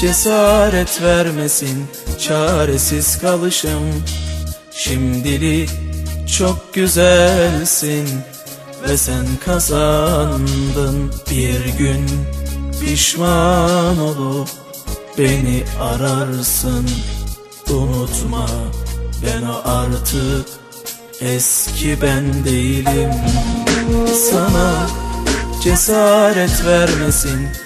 Cesaret vermesin çaresiz kalışım. Şimdilik çok güzelsin ve sen kazandın. Bir gün Pişman olup beni ararsın. Unutma ben artık eski ben değilim. Sana cesaret vermesin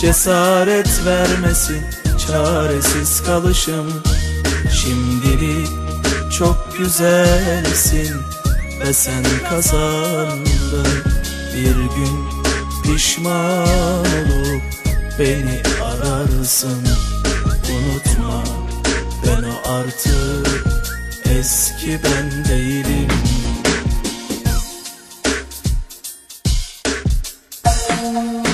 Cesaret vermesin çaresiz kalışım. Şimdilik çok güzelsin ve sen kazandın. Bir gün pişman olup beni ararsın. Unutma ben o artık eski ben değilim. Ben